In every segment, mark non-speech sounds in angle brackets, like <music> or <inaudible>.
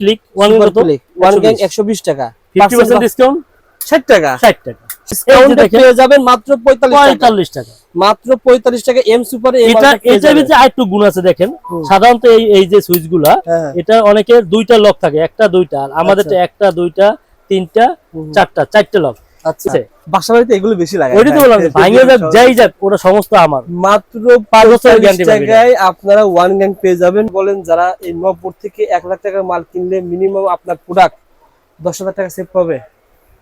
Click one কত? One gang 120 120 টাকা 50% discount 60 টাকা। 60 টাকা। ডিসকাউন্ট। পেয়ে যাবেন মাত্র 45 টাকা। 45 টাকা। মাত্র 45 টাকা এম সুপার এটা এটার ভিতরে আরেকটু গুণ আছে দেখেন। সাধারণত এই এই যে সুইচগুলা হ্যাঁ। এটা অনেকের দুইটা লক থাকে একটা দুইটা। আর আমাদের তো একটা দুইটা তিনটা চারটা চারটা চারটে লক। আচ্ছা। বাসা বাড়িতে এগুলো বেশি লাগে ওইটা তো বললাম ভাঙে যাক যাই যাক ওটা সমস্ত আমার। মাত্র পাঁচ বছরের 45 টাকায় আপনারা ওয়ান গ্যাং পেয়ে যাবেন। বলেন যারা এই নবপুর থেকে এক লাখ টাকার মাল কিনলে মিনিমাম আপনার প্রোডাক্ট দশ হাজার টাকা সেভ পাবে।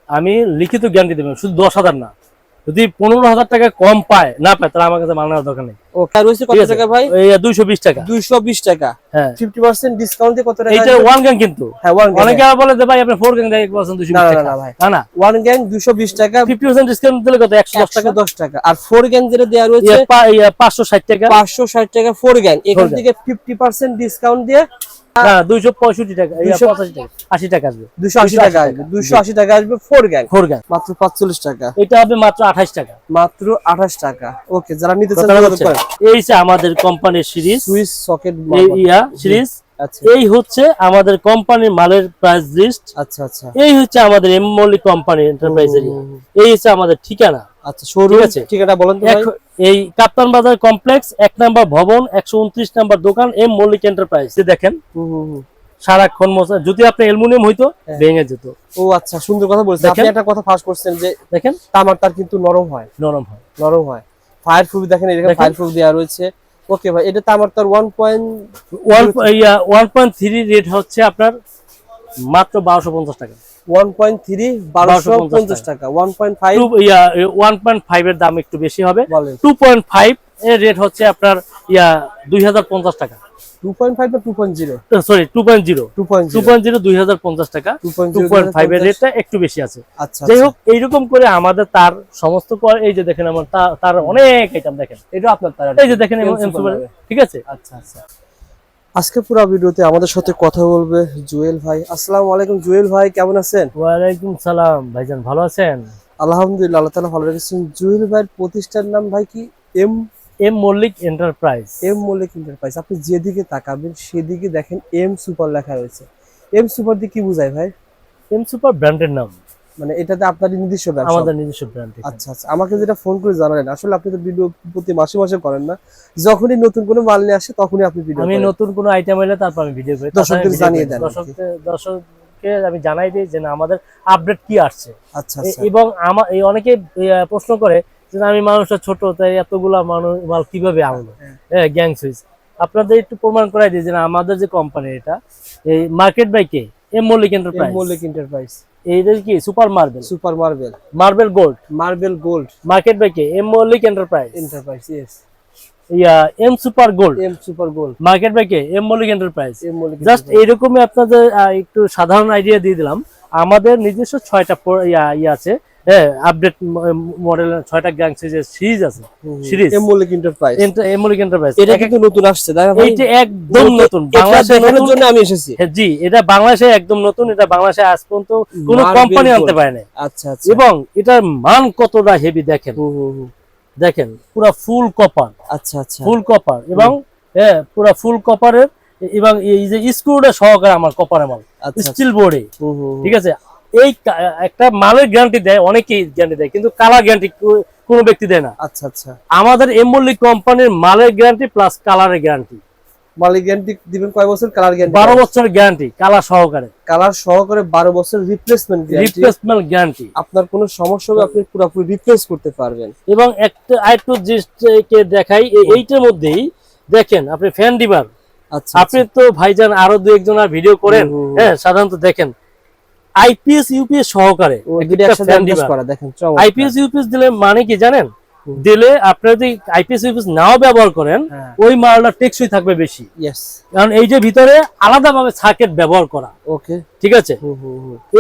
আমি লিখিত গ্যারান্টি দেবেন শুধু দশ হাজার না। যদি পনেরো হাজার টাকা কম পায় না পায় তাহলে আমার কাছে মাল নেওয়ার দরকার নেই। রয়েছে কত টাকা ভাই? হ্যাঁ। ডিসকাউন্ট দিয়ে কত টাকা এইটা ওয়ান গ্যাং কিন্তু। হ্যাঁ ওয়ান গ্যাং অনেকে বলে যে ভাই আপনি ফোর গ্যাং দেয় পার্সেন্ট দুশো না, না, ভাই। না না। ওয়ান গ্যাং দুশো বিশ টাকা। ডিসকাউন্ট দিলে কত? টাকা? টাকা। আর ফোর গ্যাং যেটা দেওয়া রয়েছে পা- পাঁচশো ষাট টাকা। পাঁচশো ষাট টাকা ফোর গ্যাং এখান থেকে ফিফটি পার্সেন্ট ডিসকাউন্ট দিয়ে দুইশো পঁয়ষট্টি টাকা। 200 পঁচাশি টাকা। আশি টাকা আসবে। দুশো আশি টাকা আসবে। দুশো আশি টাকা আসবে ফোর গ্যাং ফোর গ্যাং মাত্র পাঁচচল্লিশ টাকা। এটা হবে মাত্র আঠাশ টাকা। মাত্র আঠাশ টাকা। ওকে যারা নিতে চান এই যে আমাদের কোম্পানির সিরিজ সুইচ সকেট এই ইয়া সিরিজ আচ্ছা। এই হচ্ছে আমাদের কোম্পানির মালের প্রাইস লিস্ট আচ্ছা আচ্ছা। এই হচ্ছে আমাদের M Mallick company enterprise area এই হচ্ছে আমাদের ঠিকানা। আচ্ছা শোরুম আছে। ঠিকানা বলেন তো ভাই। এই কাপ্তান বাজার কমপ্লেক্স এক নাম্বার ভবন একশো উনত্রিশ নাম্বার দোকান এম মল্লিক এন্টারপ্রাইজ দেখেন। সারাক্ষণ মশা যদি আপনি অ্যালুমিনিয়াম হইতো হ্যাঁ। ভেঙে যেত। ও আচ্ছা সুন্দর কথা বলছেন। আপনি একটা কথা ফাঁস করছেন যে দেখেন। তামার তার কিন্তু নরম হয়। নরম হয়। নরম হয়। ফায়ার প্রুফ দেখেন এখানে। ফায়ার প্রুফ দেওয়া রয়েছে। ওকে ভাই এটা তামার তার one point one yeah one point three rate হচ্ছে আপনার মাত্র বারোশো পঞ্চাশ টাকা। ওয়ান পয়েন্ট থ্রি বারোশো 1250 পঞ্চাশ টাকা। One point five two yeah one point five এর দাম একটু বেশি হবে। বলেন। টু পয়েন্ট ফাইভ এর রেট হচ্ছে আপনার ইয়া দুই হাজার পঞ্চাশ টাকা। সরি টাকা। এর রেটটা একটু বেশি আছে। আচ্ছা যাই আচ্ছা। হোক এইরকম করে আমাদের তার সমস্ত এই যে দেখেন আমার তার অনেক আইটেম দেখেন। এটা আপনার তার এই যে দেখেন M M- M Super super, হবে। ঠিক আছে? আচ্ছা আচ্ছা। আজকে পুরো ভিডিওতে আমাদের সাথে কথা বলবে জুয়েল ভাই। আসসালামু আলাইকুম জুয়েল ভাই কেমন আছেন? ওয়ালাইকুম সালাম। ভাইজান ভালো আছেন? আলহামদুলিল্লাহ আল্লাহ ভালো রেখেছেন। জুয়েল ভাইয়ের প্রতিষ্ঠান নাম ভাই কি? M M Mallick enterprise M Mallick enterprise আপনি যেদিকে তাকাবেন সেদিকে দেখেন এম সুপার লেখা রয়েছে। এম সুপার দিয়ে কি বোঝায় ভাই? এম সুপার ব্র্যান্ডের নাম। মানে এটাতে আপনার নিজস্ব ব্যবসা আমাদের নিজস্ব ব্র্যান্ড আচ্ছা আচ্ছা। আমাকে যেটা ফোন করে জানালেন আসলে আপনি তো ভিডিও প্রতি মাসে মাসে করেন না। যখনই নতুন কোনো মাল নিয়ে আসে তখনই আপনি ভিডিও আমি নতুন কোনো আইটেম এলে তারপর আমি ভিডিও করি। দর্শকদের জানিয়ে দেন। দর্শককে আমি জানাই দিই যে না আমাদের আপডেট কি আসছে। আচ্ছা আচ্ছা। এবং আমার এই অনেকে প্রশ্ন করে আমি মানুষটা ছোট তাই এতগুলা মানুষ মাল কীভাবে আনলো? হ্যাঁ। Gang switch. আপনাদের একটু প্রমাণ করাই যে আমাদের যে কোম্পানি এটা এই market by K M Mallick enterprise Mallick enterprise এইটা কি? Super marble super marble marble gold marble gold market by K M Mallick enterprise enterprise yes yeah M super gold M super gold market by K M Mallick enterprise M Mallick just এইরকমই আপনাদের একটু সাধারণ idea দিয়ে দিলাম। আমাদের নিজস্ব ছয়টা ইয়া ইয়ে আছে। হ্যাঁ আপডেট মডেল ছয়টা গ্যাং সিরিজ আছে series M Mallick enterprise M Mallick enterprise এটা কিন্তু নতুন আসছে এইটা একদম নতুন এটা বাংলাদেশে দেখানোর নতুন- জন্য আমি এসেছি। হ্যাঁ, জি এটা বাংলাদেশে একদম নতুন এটা বাংলাদেশে আজ পর্যন্ত কোনো কোম্পানি আনতে পারে না আচ্ছা আচ্ছা। এবং এটার মান কতটা হেভি দেখেন। দেখেন পুরা ফুল কপার আচ্ছা আচ্ছা। ফুল কপার এবং হ্যাঁ পুরা ফুল কপারের এবং এই যে স্ক্রুটা সহকারে আমার মাল। আচ্ছা স্টিল বোর্ডে। ঠিক আছে? এই একটা মালের গ্যারান্টি দেয় অনেকেই গ্যারান্টি দেয় কিন্তু কালার গ্যারান্টি কোনো ব্যক্তি দেয় না। আচ্ছা আচ্ছা। আমাদের এমবলি কোম্পানির মালের গ্যারান্টি প্লাস কালারের গ্যারান্টি মালিক গ্যারান্টি দিবেন কয় বছর? কালার গ্যারান্টি বছরের গ্যারান্টি কালার সহকারে। কালার সহকারে বারো বছর রিপ্লেসমেন্ট গ্যারান্টি রিপ্লেসমেন্ট গ্যারান্টি আপনার কোনো সমস্যা হবে আপনি পুরোপুরি রিপ্লেস করতে পারবেন। এবং একটা দেখাই এইটার মধ্যেই দেখেন আপনি ফ্যান ডিবার আচ্ছা আপনি তো ভাইজান আরও দু একজন ভিডিও করেন। হ্যাঁ সাধারণত দেখেন। আইপিএস ইউপিএস সহকারে। আইপিএস ইউপিএস দিলে মানে কি জানেন? দিলে আপনারা যদি আইপিএস ইউপিএস নাও ব্যবহার করেন হ্যাঁ। ওই মালটা টেকসই থাকবে বেশি। কারণ এই যে ভিতরে আলাদাভাবে সার্কিট ব্যবহার করা। ওকে ঠিক আছে?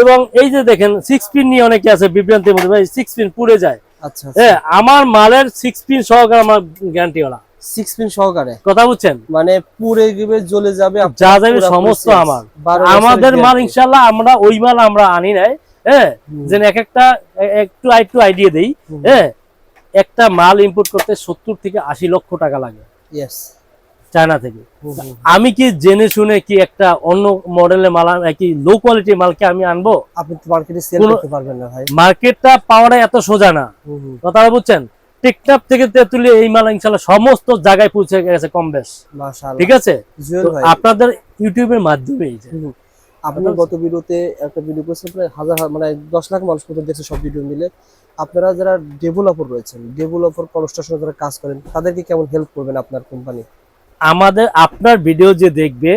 এবং এই যে দেখেন সিক্স পিন নিয়ে অনেকে আছে বিভ্রান্তির মধ্যে ভাই সিক্স পিন পুড়ে যায়। আচ্ছা আচ্ছা। হ্যাঁ আমার মালের সিক্স পিন সহকারে আমার গ্যারান্টি ওলা। সিক্স পিন সহকারে। কথা বুঝছেন? মানে পুড়ে গিয়ে জ্বলে যাবে যা যাবে সমস্ত আমার। আমাদের মাল। ইনশাল্লাহ আমরা ওই মাল আমরা আনি নাই হ্যাঁ? যেন এক একটা একটু একটু আইডিয়া দেই হ্যাঁ? একটা মাল ইম্পোর্ট করতে সত্তর থেকে আশি লক্ষ টাকা লাগে. চায়না থেকে। আমি কি জেনে শুনে কি একটা অন্য মডেলের মাল কি লো কোয়ালিটির মালকে আমি আনব? আপনি তো মার্কেটে সেল করতে পারবেন না ভাই। মার্কেটটা পাওয়াটা এত সোজা না। কথাটা বুঝছেন? টেকটাপ থেকে তেঁতুলিয়া এই মাল ইনশাল্লাহ সমস্ত জায়গায় পৌঁছে গেছে কম বেশ। ঠিক আছে? আপনাদের ইউটিউবের মাধ্যমে এই যে আপনি গত ভিডিওতে একটা ভিডিও করেছেন প্রায় হাজার মানে দশ লাখ মানুষ পর্যন্ত দেখছে সব ভিডিও মিলে। আপনারা যারা ডেভেলপার রয়েছেন ডেভেলপার কনস্ট্রাকশনে যারা কাজ করেন তাদেরকে কেমন হেল্প করবেন আপনার কোম্পানি আমাদের আপনার ভিডিও যে দেখবে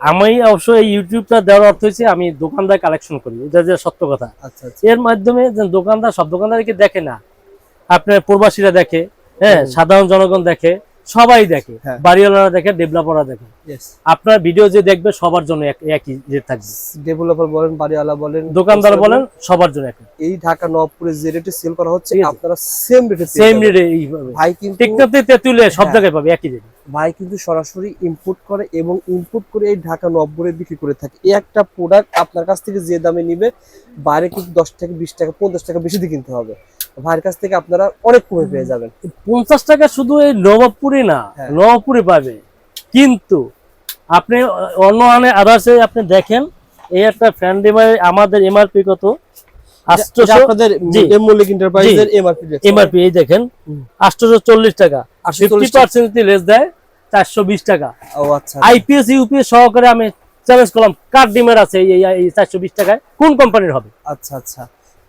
আমি অবশ্য এই ইউটিউবটা দেওয়ার অর্থ হচ্ছে আমি দোকানদার কালেকশন করি। এটা যে সত্য কথা। আচ্ছা আচ্ছা। এর মাধ্যমে যে দোকানদার সব দোকানদারকে দেখে না আপনার প্রবাসীরা দেখে হ্যাঁ সাধারণ জনগণ দেখে সবাই দেখে হ্যাঁ। বাড়িওয়ালারা দেখে ডেভেলপাররা দেখে আপনার ভিডিও যে দেখবে সবার জন্য এক- একই রেট থাকবে। ডেভেলপার বলেন বাড়িওয়ালা বলেন দোকানদার বলেন সবার জন্য একই। এই ঢাকা নবপুরে যে রেটে সেল করা হচ্ছে আপনারা সেম রেটে সেম রেটে ভাই কিন্তু টেকনাতে তেতুলে সব হ্যাঁ। জায়গায় পাবে একই রেট ভাই কিন্তু সরাসরি ইম্পোর্ট করে এবং ইম্পোর্ট করে এই ঢাকা নব্বরে বিক্রি করে থাকে। এই একটা প্রোডাক্ট আপনার কাছ থেকে যে দামে নিবে বাইরে কিন্তু দশ থেকে বিশ টাকা পঞ্চাশ টাকা বেশি দিয়ে কিনতে হবে। ভাইয়ের কাছ থেকে আপনারা অনেক কমে পেয়ে যাবেন। পঞ্চাশ টাকা শুধু এই নবাবপুরে না হ্যাঁ। নবাবপুরে পাবে। কিন্তু আপনি অন্য আনে আদার্সে আপনি দেখেন এই একটা ফ্যান ডিভাই আমাদের এমআরপি কত? আপনাদের জি। এন্টারপ্রাইজের এমআরপি এমআরপি এই দেখেন হুম। আটশোশো চল্লিশ টাকা। আটশো ফিফটি চল্লিশ লেস দেয় চারশো বিশ টাকা। ও আচ্ছা আইপিএস ইউপিএস সহকারে আমি চ্যালেঞ্জ করলাম কার ডিমের আছে এই এই চারশো বিশ টাকায়? কোন কোম্পানির হবে? আচ্ছা আচ্ছা।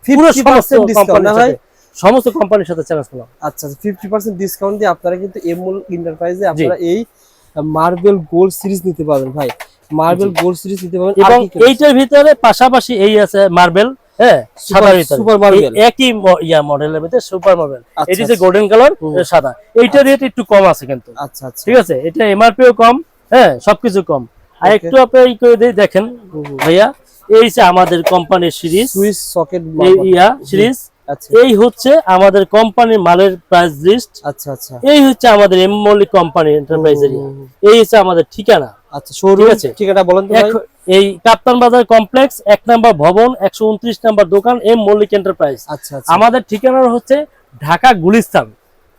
পুরো ফিফটি সমস্ত পার্সেন্ট ডিসকাউন্ট কোম্পানির ভাই? সাথে সমস্ত কোম্পানির সাথে চ্যালেঞ্জ করলাম। আচ্ছা ফিফটি পার্সেন্ট ডিসকাউন্ট দিয়ে আপনারা কিন্তু এমুল এন্টারপ্রাইজে আপনারা এই মার্বেল গোল্ড সিরিজ নিতে পারবেন ভাই। মার্বেল গোল্ড সিরিজ নিতে পারবেন। এবং এইটার ভিতরে পাশাপাশি এই আছে মার্বেল হ্যাঁ? সাদার সুপার মার্বেল একই ইয়া মডেলের ভিতরে সুপার মার্বেল এটি হচ্ছে। গোল্ডেন কালার সাদা। এইটার রেট একটু কম আছে কিন্তু। আচ্ছা আচ্ছা। ঠিক আছে? এটা এমআরপিও কম হ্যাঁ? সবকিছু কম। আর একটু আপনি করে দেখেন ভাইয়া। এই যে আমাদের কোম্পানির সিরিজ সকেট ইয়া সিরিজ এই হচ্ছে আমাদের কোম্পানির মালের প্রাইস লিস্ট আচ্ছা আচ্ছা। এই হচ্ছে আমাদের এম মল্লিক কোম্পানি এন্টারপ্রাইজের এই হচ্ছে আমাদের ঠিকানা। আচ্ছা শোরুম আছে। ঠিকানা বলেন তো ভাই। এই কাপ্তান বাজার কমপ্লেক্স এক নাম্বার ভবন একশো উনত্রিশ নাম্বার দোকান এম মল্লিক এন্টারপ্রাইজ আচ্ছা আচ্ছা। আমাদের ঠিকানা হচ্ছে ঢাকা গুলিস্তান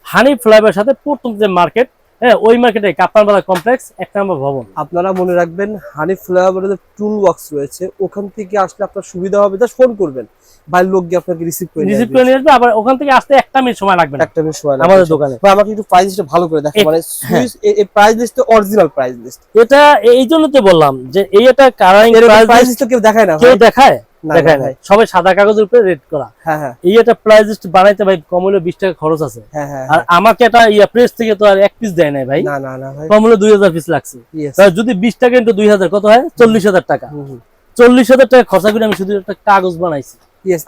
হানি ফ্লাইবার সাথে প্রথম যে মার্কেট হ্যাঁ ওই মার্কেটে কাপ্তান বাজার কমপ্লেক্স এক নাম্বার ভবন। আপনারা মনে রাখবেন হানি ফ্লাইওভারের টুল বক্স রয়েছে। ওখান থেকে আসলে আপনার সুবিধা হবে জাস্ট ফোন করবেন। ভাই লোক গিয়ে আপনাকে রিসিভ করে রিসিভ করে নিয়ে আসবে আবার ওখান থেকে আসতে একটা মিনিট সময় লাগবে একটা মিনিট সময় লাগবে। আমাদের দোকানে। আমাকে একটু প্রাইস লিস্টটা ভালো করে দেখো মানে সুইচ এই price list original price list এটা এই জন্য তো বললাম যে এই একটা কারাইং প্রাইস লিস্ট কেউ দেখায় না কেউ দেখায়? দেখায় না না। সবাই সাদা কাগজের উপরে রেড করা। এই একটা প্রাইস বানাইতে ভাই কম হলে বিশ টাকা খরচ আছে। আর আমাকে একটা ইয়া প্রেস থেকে তো আর এক পিস দেয় নাই ভাই। না না না ভাই। কম হলে দুই হাজার পিস লাগছে। যদি বিশ টাকা ইন্টু দুই হাজার কত হয়? চল্লিশ হাজার টাকা। চল্লিশ হাজার টাকা খরচা করে আমি শুধু একটা কাগজ বানাইছি।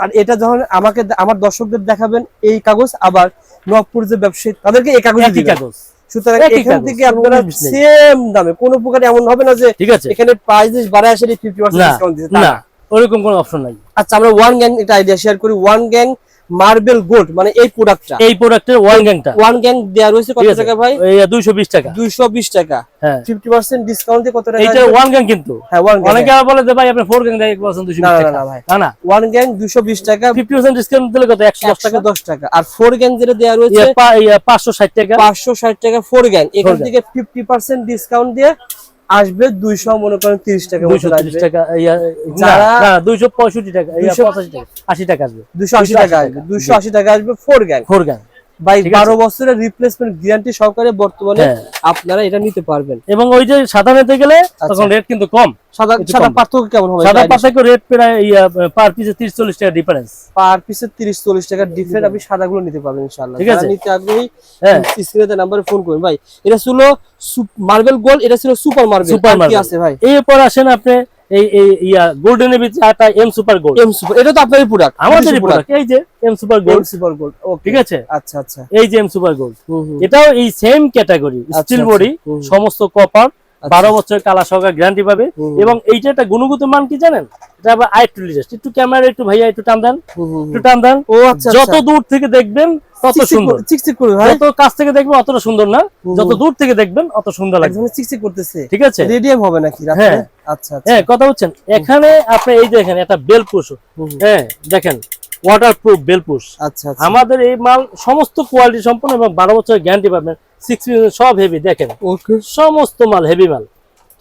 আর এটা যখন আমাকে আমার দর্শকদের দেখাবেন এই কাগজ আবার নবপুর যে ব্যবসায়ী তাদেরকে এই কাগজ কাগজ। সুতরাং এখান থেকে আপনারা সেম দামে কোনো প্রকার এমন হবে না যে ঠিক আছে। এখানে প্রাইস বাড়ায় আসলে ফিফটি পার্সেন্ট ডিসকাউন্ট দিচ্ছে না। না। ওরকম কোনো অপশন নাই। আচ্ছা আমরা ওয়ান গ্যাং একটা আইডিয়া শেয়ার করি ওয়ান গ্যাং মার্বেল গোল্ড মানে এই প্রোডাক্টটা এই প্রোডাক্টের ওয়ান গ্যাংটা ওয়ান গ্যাং দেওয়া রয়েছে কত টাকা ভাই? দুইশো বিশ টাকা। দুইশো বিশ টাকা। হ্যাঁ। ফিফটি পার্সেন্ট ডিসকাউন্ট দিয়ে কত টাকা এইটা ওয়ান গ্যাং কিন্তু। হ্যাঁ ওয়ান গ্যাং অনেকে আবার বলে যে ভাই আপনি ফোর গ্যাং দেয় বলছেন দুইশো না বিশ না টাকা। না ভাই। না না। ওয়ান গ্যাং দুইশো বিশ টাকা। ফিফটি পার্সেন্ট ডিসকাউন্ট দিলে কত একশো দশ টাকা? একশো দশ টাকা। আর ফোর গ্যাং যেটা দেওয়া রয়েছে ইয়ে পা- ইয়ে পাঁচশো ষাট টাকা। পাঁচশো ষাট টাকা ফোর গ্যাং এখান থেকে ফিফটি পার্সেন্ট ডিসকাউন্ট দিয়ে আসবে দুইশো মনে করেন তিরিশ টাকা দুইশো তিরিশ টাকা দুইশো পঁয়ষট্টি টাকা 200 টাকা আশি টাকা আসবে। দুইশো আশি টাকা আসবে। দুইশো আশি টাকা আসবে ফোর গ্যাং। Four gang. ঠিক বছরের রিপ্লেসমেন্ট গ্যারান্টি সহকারে বর্তমানে হ্যাঁ। আপনারা এটা নিতে পারবেন। এবং ওই যে সাদা নিতে গেলে তখন রেট কিন্তু কম। সাদা সাদা পার্থক্য কেমন হবে সাদা পাশাকে রেট প্রায় পার পিসে তিরিশ চল্লিশ টাকা ডিফারেন্স পার পিসে তিরিশ চল্লিশ টাকা ডিফারেন্ট আপনি সাদাগুলো নিতে পারবেন ইনশাল্লাহ ঠিক আছে। নিতে আগ্রহী হ্যাঁ। স্ক্রিনে নাম্বারে ফোন করুন ভাই এটা ছিল মার্বেল গোল্ড এটা ছিল সুপার মার্বেল কি আছে ভাই? এরপর আসেন আপনি এই এই ইয়া গোল্ডেনের ভিতরে একটা M super gold M super এটা তো আপনারই প্রোডাক্ট আমাদের প্রোডাক্ট এই যে M super gold super gold ঠিক আছে? আচ্ছা আচ্ছা। এই যে এম সুপার গোল্ড এটাও এই সেম ক্যাটাগরি স্টিল বডি সমস্ত কপার। বারো বছর কালা সহকার গ্যারান্টি পাবে। এবং এইটা একটা গুণগত মান কি জানেন? এটা আবার একটু ক্যামেরা একটু ভাইয়া একটু টান দেন। একটু টান দেন। আচ্ছা যত দূর থেকে দেখবেন তত সুন্দর। চিকচিক করে যত কাছ থেকে দেখবেন অতটা সুন্দর না। যত দূর থেকে দেখবেন অত সুন্দর লাগবে। একদম চিকচিক করতেছে। ঠিক আছে? রেডিয়াম হবে নাকি হ্যাঁ। আচ্ছা আচ্ছা। হ্যাঁ কথা এখানে আপনি এই দেখেন একটা বেল পুশ হুম, হুম। হ্যাঁ দেখেন ওয়াটার প্রুফ বেল আচ্ছা আচ্ছা। আমাদের এই মাল সমস্ত কোয়ালিটি সম্পন্ন এবং বারো বছরের গ্যারান্টি পাবেন। সিক্স সব হেভি দেখেন। সমস্ত মাল হেভি মাল।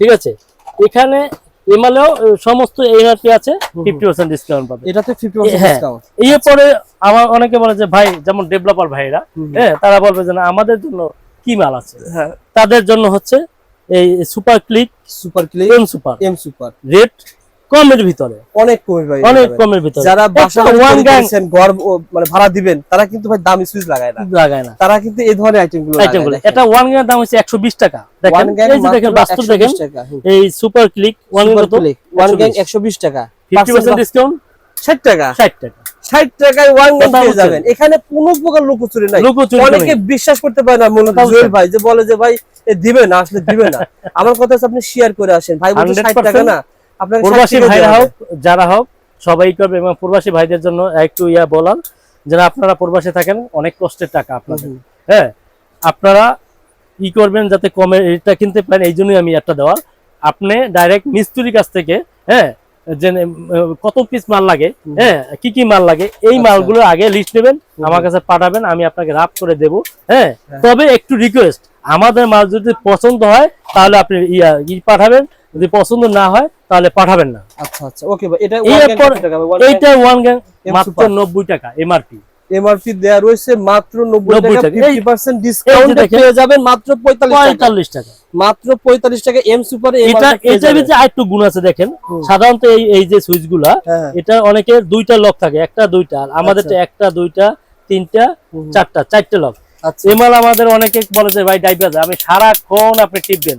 ঠিক আছে? এখানে এমালেও সমস্ত এমআরপি আছে ফিফটি পার্সেন্ট ডিসকাউন্ট পাবে। এটাতে ফিফটি। ডিসকাউন্ট এরপরে আমার অনেকে বলে যে ভাই যেমন ডেভেলপার ভাইরা হ্যাঁ তারা বলবে যে না আমাদের জন্য কি মাল আছে? হ্যাঁ। তাদের জন্য হচ্ছে এই super click super click M super M super rate কমের ভিতরে। অনেক কমে ভাই অনেক। কমের ভিতরে। যারা বাসা ওয়ান gang ঘর মানে ভাড়া দিবেন তারা কিন্তু ভাই দামি সুইচ লাগায় না। লাগায় না। তারা কিন্তু এই ধরনের আইটেমগুলো আইটেমগুলো। এটা ওয়ান গ্যাং দাম হচ্ছে একশো বিশ টাকা। দেখেন এই যে দেখেন বাস্তব দেখেন এই সুপার ক্লিক ওয়ান Super কত ওয়ান গ্যাং একশো বিশ। টাকা। ফিফটি পার্সেন্ট ডিসকাউন্ট ষাট টাকা। ষাট টাকা। ষাট টাকায় ওয়ান গ্যাং পেয়ে যাবেন। এখানে কোনো প্রকার লুকোচুরি নাই। অনেকে বিশ্বাস করতে পারে না মূলত কথা জুয়েল ভাই যে বলে যে ভাই দিবে না আসলে দিবে না। <laughs> আমার কথা হচ্ছে আপনি শেয়ার করে আসেন। ভাই বলছে ষাট টাকা না। 60 প্রবাসী ভাইরা হোক যারা হোক সবাই করবে এবং প্রবাসী ভাইদের জন্য একটু ইয়া বলার যেন আপনারা প্রবাসী থাকেন অনেক কষ্টের টাকা আপনাদের। হ্যাঁ আপনারা ই করবেন যাতে কমে এটা কিনতে পারেন এই জন্যই আমি একটা দেওয়া আপনি ডাইরেক্ট মিস্ত্রির কাছ থেকে হ্যাঁ যে কত পিস মাল লাগে হ্যাঁ কি কি মাল লাগে এই আচ্ছা। মালগুলো আগে লিস্ট নেবেন আমার কাছে পাঠাবেন আমি আপনাকে রাফ করে দেব হ্যাঁ। হ্যাঁ। তবে একটু রিকোয়েস্ট আমাদের মাল যদি পছন্দ হয় তাহলে আপনি ইয়া ই পাঠাবেন যদি পছন্দ না হয় তাহলে পাঠাবেন না। আচ্ছা আচ্ছা। ওকে ভাই এটা এইটা ওয়ান গ্যাং মাত্র। নব্বই টাকা এমআরপি এমআরপি দেয়া রয়েছে মাত্র 90 90 টাকা টাকা। 50% ডিসকাউন্ট পেয়ে যাবেন মাত্র 45 টাকা। মাত্র 45 টাকা এম সুপার এটা এটার ভিতরে আরেকটু গুণ আছে দেখেন। সাধারণত এই এই যে সুইচগুলা হ্যাঁ। এটা অনেকের দুইটা লক থাকে একটা দুইটা। আর আমাদের আচ্ছা। একটা দুইটা তিনটা। চারটা চারটে লক। আচ্ছা। এমাল আমাদের অনেকে বলে যে ভাই ডাইভার আমি সারাক্ষণ আপনি টিপবেন।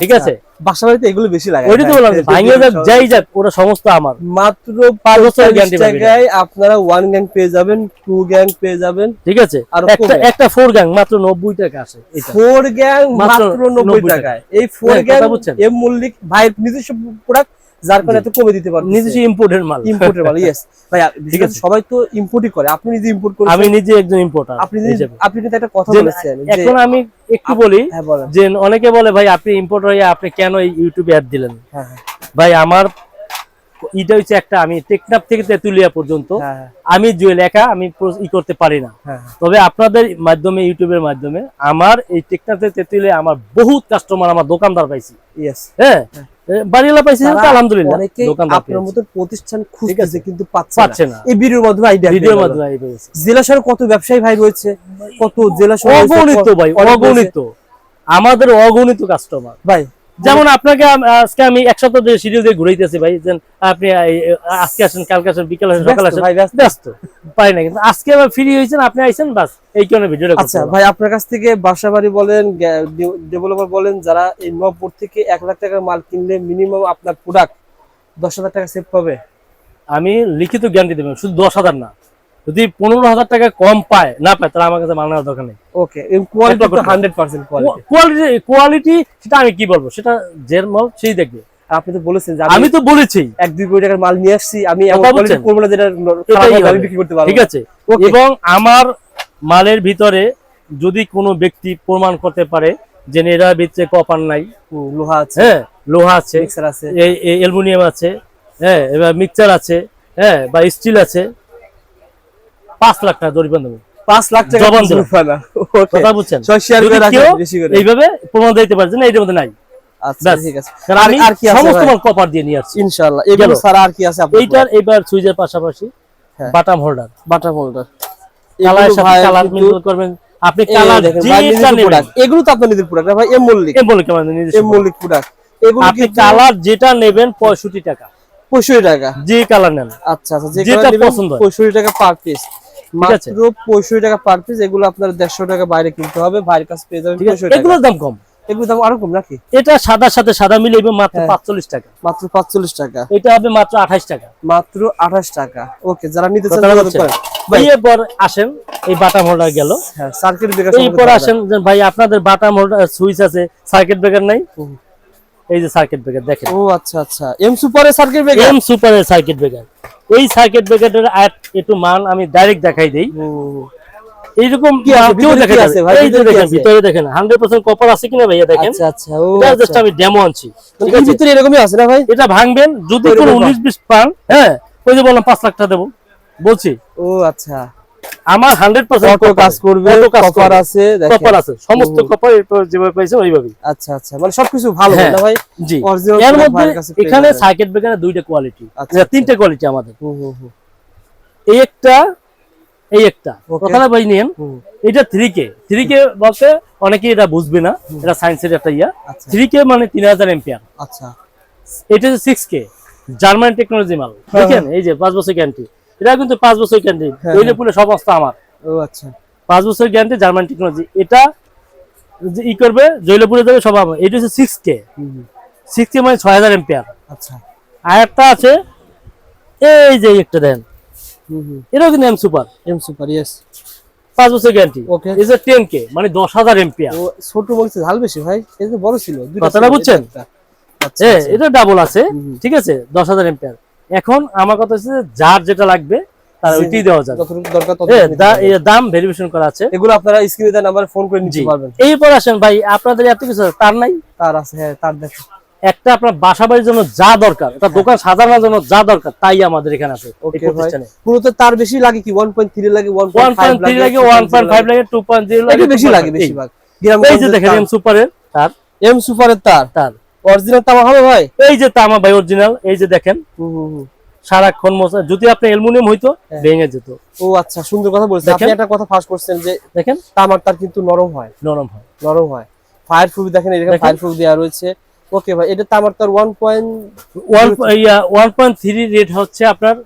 ঠিক আচ্ছা। আছে? বাসা বাড়িতে এগুলো বেশি লাগে ওইটা তো বললাম যে ভাঙে যাক যাই যাক ওরা সমস্ত আমার। মাত্র পাঁচ বছরের গ্যারান্টি টাকায় আপনারা ওয়ান গ্যাং পেয়ে যাবেন টু গ্যাং পেয়ে যাবেন ঠিক আছে? আর একটা একটা ফোর গ্যাং মাত্র নব্বই টাকা আছে এটা। ফোর গ্যাং মাত্র নব্বই 90 90 টাকায়। এই ফোর হ্যাঁ, গ্যাং এম মল্লিক ভাইয়ের নিজস্ব প্রোডাক্ট যার কারণে এত কমে দিতে পারবেন নিজস্ব ইম্পোর্টের মাল। ইম্পোর্টের মাল ইয়েস <laughs> ভাই ঠিক আছে। সবাই তো ইম্পোর্টই করে। আপনি নিজে ইম্পোর্ট আমি নিজে একজন ইম্পোর্টার আপনি আপনি কিন্তু একটা কথা বলেছেন এখন আমি একটু বলি হ্যাঁ যে অনেকে বলে ভাই আপনি ইম্পোর্টার হয়ে আপনি কেন ইউটিউবে অ্যাড দিলেন? হ্যাঁ হ্যাঁ, ভাই আমার এটা হচ্ছে একটা আমি টেকনাফ থেকে তেতুলিয়া পর্যন্ত আমি জুয়েল একা আমি ই করতে পারি না। তবে আপনাদের মাধ্যমে ইউটিউবের মাধ্যমে আমার এই টেকনাফ থেকে তেতুলিয়া আমার বহুত কাস্টমার আমার দোকানদার পাইছি। ইয়েস হ্যাঁ। বাড়িওয়ালা পাইছি আলহামদুলিল্লাহ। আপনার মতো প্রতিষ্ঠান খুঁজতেছে। কিন্তু পাচ্ছে না। এই ভিডিওর মাধ্যমে আইডিয়া ভিডিওর মাধ্যমে আইডিয়া জেলা শহরে কত ব্যবসায়ী ভাই রয়েছে কত জেলা শহরে অগণিত ভাই অগণিত। আমাদের অগণিত কাস্টমার ভাই যেমন আপনাকে আজকে আমি এক সপ্তাহ ধরে সিরিয়াল দিয়ে ঘুরাইতেছি ভাই যে আপনি আজকে আসেন কালকে আসেন বিকাল আসেন সকাল আসেন। ভাই, ব্যস্ত। ব্যস্ত পারি না কিন্তু আজকে আবার ফ্রি হয়েছেন আপনি আইছেন বাস এই কারণে ভিডিওটা আচ্ছা ভাই আপনার কাছ থেকে বাসা বাড়ি বলেন ডেভেলপার বলেন যারা এই নবপুর থেকে এক লাখ টাকার মাল কিনলে মিনিমাম আপনার প্রোডাক্ট দশ হাজার টাকা সেভ পাবে। আমি লিখিত গ্যারান্টি দেবেন শুধু দশ হাজার না যদি পনেরো হাজার টাকা কম পায় না পায় তাহলে আমার কাছে মাল নেওয়ার দরকার নেই। Okay quality hundred percent quality quality quality সেটা আমি কি বলব? সেটা যে মাল সেই দেখবে। আপনি তো বলেছেন আমি তো বলেছি। এক দুই কোটি টাকার মাল নিয়ে আসছি আমি? করব না যেটা বিক্রি করতে পারব ঠিক আছে। এবং আমার মালের ভিতরে যদি কোনো ব্যক্তি প্রমাণ করতে পারে যে এরা ভিতরে কপার নাই। লোহা আছে। হ্যাঁ লোহা আছে। মিক্সার আছে। এই অ্যালুমিনিয়াম আছে। হ্যাঁ এবার মিক্সচার আছে। হ্যাঁ বা স্টিল আছে। পাঁচ লাখ টাকা জরিমানা দেবো পাঁচ লাখ টাকা. কথা বুঝছেন। এইভাবে প্রমাণ দিতে পারছে না এটার মধ্যে নাই। আচ্ছা পাশাপাশি হ্যাঁ। বাটাম হোল্ডার বাটার হোল্ডার কালার করবেন। আপনি কালার যেটা নেবেন এগুলো তো আপনার নিজের প্রোডাক্ট ভাই? এম মল্লিক এম বলে কেমন নিজস্ব এম মল্লিক প্রোডাক্ট এগুলো আপনি কালার যেটা নেবেন পঁয়ষট্টি টাকা। পঁয়ষট্টি টাকা। যে কালার নেন। আচ্ছা আচ্ছা যেটা পছন্দ হয়। পঁয়ষট্টি টাকা পার পিস। মাত্র পঁয়ষট্টি টাকা পার পিস এগুলো আপনার দেড়শো টাকা বাইরে কিনতে হবে কাছে পেয়ে যাবেন টাকা এগুলোর দাম কম? এগুলো দাম আরও কম নাকি? এটা সাদার সাথে সাদা মিলে মাত্র হ্যাঁ। টাকা। মাত্র পাঁচচল্লিশ টাকা। এটা হবে মাত্র আঠাশ টাকা। মাত্র আঠাশ টাকা। ওকে যারা নিতে চান ভাই। এরপর আসেন এই বাটাম হোল্ডার গেল। হ্যাঁ সার্কিট ব্রেকার এরপর আসেন যে ভাই আপনাদের বাটাম হোল্ডার সুইচ আছে সার্কিট ব্রেকার নাই? এই যে সার্কিট ব্রেকার দেখেন। ও আচ্ছা আচ্ছা। এম সুপারের সার্কিট ব্রেকার এম সুপারের সার্কিট ব্রেকার এই সার্কিট ব্রেকারের একটু মান আমি ডাইরেক্ট দেখাই দেই। এইরকম কি? কেউ দেখে আছে ভাই? এই দেখেন আছে? ভিতরে দেখেন হান্ড্রেড পার্সেন্ট কপার আছে কিনা ভাইয়া দেখেন? আচ্ছা আচ্ছা এটা জাস্ট আচ্ছা। আমি ডেমো আনছি। ঠিক আছে? ভিতরে এরকমই আছে না ভাই? এটা ভাঙবেন যদি কোনো রকম উনিশ বিশ পান হ্যাঁ। ওই যে বললাম পাঁচ লাখ টাকা দেবো। বলছি। ও আচ্ছা। আমার হান্ড্রেড পার্সেন্ট কত কাজ করবে কপার আছে দেখেন। কপার আছে সমস্ত। কপার এরপর যেভাবে পাইছে ওইভাবেই। আচ্ছা আচ্ছা মানে সবকিছু ভালো হ্যাঁ। না ভাই? জি। এর মধ্যে এখানে সার্কিট ব্রেকারের দুইটা কোয়ালিটি আচ্ছা, আচ্ছা। তিনটা কোয়ালিটি আমাদের। এই একটা এই একটা. কথাটা ভাই নিয়েন এটা থ্রি কে থ্রি কে বলতে অনেকে এটা বুঝবে না এটা সায়েন্সের একটা ইয়া। আচ্ছা। থ্রি কে মানে তিন হাজার এম্পিয়ার আচ্ছা। এটা হচ্ছে সিক্স কে জার্মান টেকনোলজি মাল। দেখেন এই যে পাঁচ বছর গ্যারান্টি এটা কিন্তু পাঁচ বছর গ্যারান্টি ওইলে পুরো সমস্ত আমার। ও আচ্ছা। পাঁচ বছর গ্যারান্টি জার্মান টেকনোলজি এটা যে ই করবে জৈলপুরে দেবে সব আমার এটা হচ্ছে সিক্স কে সিক্স কে মানে ছয় হাজার এম্পিয়ার আচ্ছা। আর একটা আছে এই যে একটা দেন। এটাও কিন্তু M super M super yes পাঁচ বছর গ্যারান্টি ওকে যে টেন কে মানে দশ হাজার এম্পিয়ার ও ছোট বলছে ঝাল বেশি ভাই। যে বড় ছিল কথাটা বুঝছেন? এটা আচ্ছা হ্যাঁ আচ্ছা। এটা ডাবল আছে। ঠিক আছে? দশ হাজার এম্পিয়ার এখন আমার কথা হচ্ছে যার যেটা লাগবে তার ওইটাই দেওয়া যাবে। হ্যাঁ, দাম ভেরিফিকেশন করা আছে। এগুলো আপনারা স্ক্রিনে দেওয়া নাম্বারে ফোন করে নিতে পারবেন। এইপর আসেন ভাই আপনাদের এত কিছু তার নাই? তার আছে হ্যাঁ তার একটা আপনার বাসা বাড়ির জন্য যা দরকার একটা দোকান সাজানোর জন্য যা দরকার তাই আমাদের এখানে আছে পুরোতে তার বেশি লাগে কি? 1.3 লাগে 1.5 ওয়ান থ্রি লাগে ওয়ান পয়েন্ট ফাইভ লাগে। টু পয়েন্ট জিরো লাগে বেশি লাগে বেশিরভাগ। গ্রাম এই যে দেখেন এম সুপারের তার। এম সুপারের তার। তার। অরিজিনাল তামা হবে ভাই? এই যে তামা ভাই অরিজিনাল এই যে দেখেন। সারাক্ষণ মশা যদি আপনি অ্যালুমিনিয়াম হইতো হ্যাঁ। ভেঙে যেত। ও আচ্ছা সুন্দর কথা বলছেন। আপনি একটা কথা ফাঁস করছেন যে দেখেন। তামার তার কিন্তু নরম হয়। নরম হয়। নরম হয়। ফায়ার প্রুফ দেখেন এখানে দেখেন। ফায়ার প্রুফ দেওয়া রয়েছে। ওকে ভাই এটা তামার তার 1. One yeah one point three rate হচ্ছে আপনার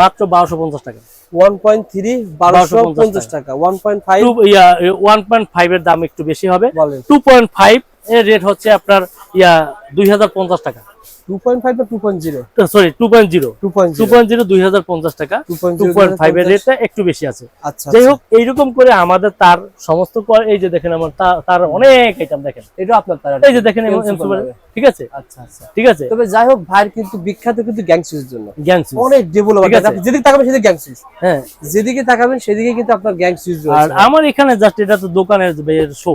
মাত্র বারোশো পঞ্চাশ টাকা। 1.3 1250 টাকা। 1.5 two yeah one point five এর দাম একটু বেশি হবে। বলেন। টু পয়েন্ট ফাইভ এর রেট হচ্ছে আপনার ইয়া দুই হাজার পঞ্চাশ টাকা। 2.5 না 2.0 sorry point zero two 2.0 point zero দুই হাজার পঞ্চাশ টাকা। 2.0 টু পয়েন্ট ফাইভ এর রেটটা একটু বেশি আছে। আচ্ছা যাই আচ্ছা। হোক এইরকম করে আমাদের তার সমস্ত এই যে দেখেন আমার তার অনেক আইটেম দেখেন। এটা আপনার তার এই যে দেখেন। ঠিক আছে? আচ্ছা আচ্ছা। ঠিক আছে? তবে যাই হোক ভাইয়ের কিন্তু বিখ্যাত কিন্তু গ্যাং সুইচ জন্য। গ্যাং অনেক ডেভেলপ আপনি যেদিকে তাকাবেন সেদিকে গ্যাং সুইচ হ্যাঁ। যেদিকে তাকাবেন সেদিকে কিন্তু আপনার গ্যাং সুইচ আর আমার এখানে জাস্ট এটা তো দোকানের শো।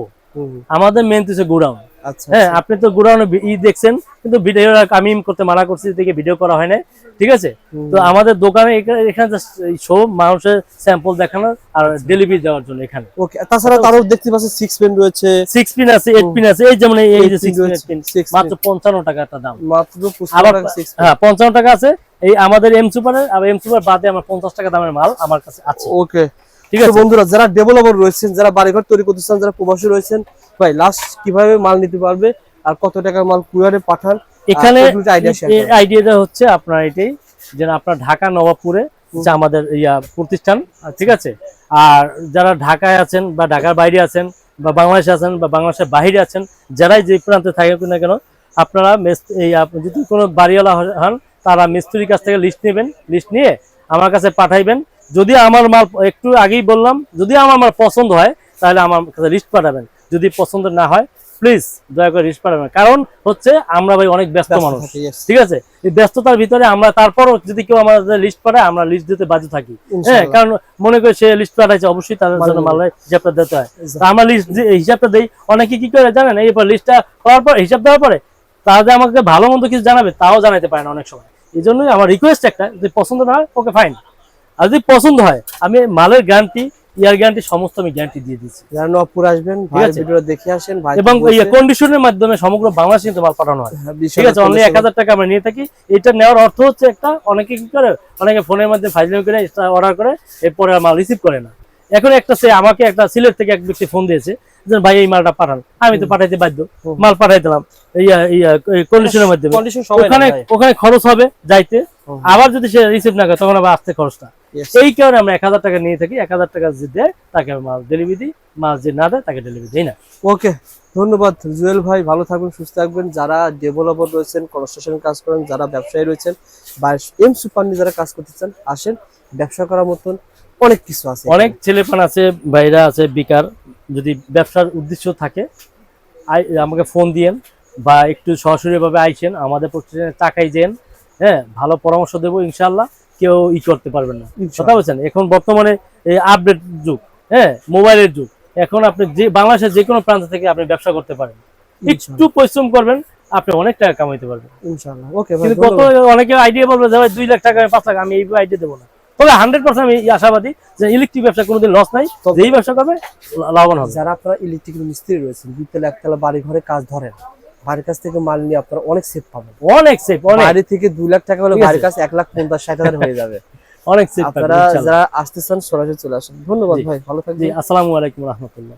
আমাদের মেন হচ্ছে গোডাউন। আচ্ছা হ্যাঁ আপনি তো গোডাউনে ই দেখছেন কিন্তু ভিডিও আমি করতে মানা করছি দেখে ভিডিও করা হয় না ঠিক আছে? তো আমাদের দোকানে এখানে- শো মানুষের স্যাম্পল দেখানোর আর ডেলিভারি দেওয়ার জন্য এখানে। ওকে তাছাড়া তারও দেখতে পাচ্ছেন সিক্স পিন রয়েছে। সিক্স পিন আছে এইট পিন আছে এই যেমন এই- যে Eight pin six pin six মাত্র পঞ্চান্ন টাকা একটা দাম। মাত্র 25 আবার টাকা সিক্স হ্যাঁ পঞ্চান্ন টাকা আছে এই আমাদের এম সুপারের আর এম সুপার বাদে আমার পঞ্চাশ টাকা দামের মাল আমার কাছে আছে। ওকে ঠিক আছে। বন্ধুরা যারা ডেভেলপার রয়েছেন যারা বাড়িঘর তৈরি করতে চান যারা প্রবাসী রয়েছেন ভাই লাস্ট কীভাবে মাল নিতে পারবে আর কত টাকার মাল কুরিয়ারে পাঠান? এখানে। আইডিয়াটা হচ্ছে আপনার এটাই যে আপনার ঢাকা নবাবপুরে হচ্ছে আমাদের ইয়া প্রতিষ্ঠান ঠিক আছে? আর যারা ঢাকায় আছেন বা ঢাকার বাইরে আছেন বা বাংলাদেশে আছেন বা বাংলাদেশের বাইরে আছেন যারাই যে প্রান্তে থাকেন না কেন আপনারা যদি কোনো বাড়িওয়ালা হন তারা মিস্ত্রির কাছ থেকে লিস্ট নেবেন লিস্ট নিয়ে আমার কাছে পাঠাইবেন যদি আমার মাল একটু আগেই বললাম যদি আমার মাল পছন্দ হয় তাহলে আমার কাছে লিস্ট পাঠাবেন। যদি পছন্দ না হয় প্লিজ দয়া করে লিস্ট পাঠাবেন। কারণ হচ্ছে আমরা ভাই অনেক ব্যস্ত মানুষ। ঠিক আছে? এই ব্যস্ততার ভিতরে আমরা তারপরও যদি কেউ আমাদের লিস্ট পাঠায় আমরা লিস্ট দিতে বাধ্য থাকি। হ্যাঁ কারণ মনে করে সে লিস্ট পাঠাইছে অবশ্যই তাদের মাল জন্য। মালের হিসাবটা দিতে হয়। আমরা লিস্ট হিসাবটা দেই অনেকে কি করে জানেন? এইবার লিস্টটা করার পর হিসাব দেওয়ার পরে তাদের আমাকে ভালো মন্দ কিছু জানাবে তাও জানাতে পারে না অনেক সময়। এই জন্যই আমার রিকোয়েস্ট একটা যদি পছন্দ না হয় ওকে ফাইন আর যদি পছন্দ হয় আমি মালের গ্যারান্টি ইয়ার গ্যারান্টি সমস্ত আমি গ্যারান্টি দিয়ে দিচ্ছি যারা নবপুর আসবেন ভাই। ভিডিও দেখে আসেন ভাই এবং কন্ডিশনের মাধ্যমে সমগ্র বাংলাদেশে কিন্তু মাল পাঠানো হয়। ঠিক আছে? অনলি এক হাজার টাকা আমরা নিয়ে থাকি। এটা নেওয়ার অর্থ হচ্ছে একটা অনেকে কি করে অনেকে ফোনের মধ্যে ফাইজলামি করে অর্ডার করে এরপরে মাল রিসিভ করে না। এখন একটা সে আমাকে একটা সিলেট থেকে এক ব্যক্তি ফোন দিয়েছে যে ভাই এই মালটা পাঠান। আমি তো পাঠাইতে বাধ্য। মাল পাঠাই দিলাম। কন্ডিশনের মাধ্যমে। ওখানে ওখানে খরচ হবে যাইতে। আবার যদি সে রিসিভ না করে তখন আবার আসতে খরচটা. এই কারণে আমরা এক হাজার টাকা নিয়ে থাকি এক হাজার টাকা যে দেয় তাকে মাল ডেলিভারি দিই মাল যে না দেয় তাকে ডেলিভারি দিই না। ওকে ধন্যবাদ জুয়েল ভাই ভালো থাকবেন সুস্থ থাকবেন। যারা ডেভেলপার রয়েছেন কনস্ট্রাকশন কাজ করেন যারা ব্যবসায়ী রয়েছেন বা এম সুপার নিয়ে যারা কাজ করতে চান আসেন ব্যবসা করার মতন অনেক কিছু আছে অনেক ছেলেপান আছে ভাইরা আছে বেকার যদি ব্যবসার উদ্দেশ্য থাকে আমাকে ফোন দিয়েন বা একটু সরাসরিভাবে আইসেন আমাদের প্রতিষ্ঠানে টাকাই দেন হ্যাঁ ভালো পরামর্শ দেবো ইনশাল্লাহ কেউ ই করতে পারবেন না। কথা বলছেন? এখন বর্তমানে এই আপডেট যুগ হ্যাঁ মোবাইলের যুগ। এখন আপনি যে বাংলাদেশের যে কোনো প্রান্ত থেকে আপনি ব্যবসা করতে পারেন। একটু পরিশ্রম করবেন আপনি অনেক টাকা কামাইতে পারবেন। ইনশাআল্লাহ। ওকে কিন্তু কত অনেকে আইডিয়া বলবে যে ভাই দুই লাখ টাকা পাঁচ লাখ আমি এই আইডিয়া দেবো না। তবে হান্ড্রেড পার্সেন্ট আমি আশাবাদী যে ইলেকট্রিক ব্যবসা কোনোদিন লস নাই। যেই ব্যবসা করবে লাভবান হবে। যারা আপনারা ইলেকট্রিক মিস্ত্রি রয়েছেন দুতলা একতলা বাড়ি ঘরে কাজ ধরেন বাড়ির কাছ থেকে মাল নিয়ে আপনারা অনেক সেফ পাবেন। অনেক সেফ অনেক। বাড়ি থেকে দুই লাখ টাকা হলে বাড়ির কাছে এক লাখ পঞ্চাশ ষাট হাজার হয়ে যাবে। অনেক সেফ আপনারা যারা আসতে চান সরাসরি চলে আসেন। ধন্যবাদ ভাই ভালো থাকবেন। আসসালামু আলাইকুম রহমতুল্লাহ।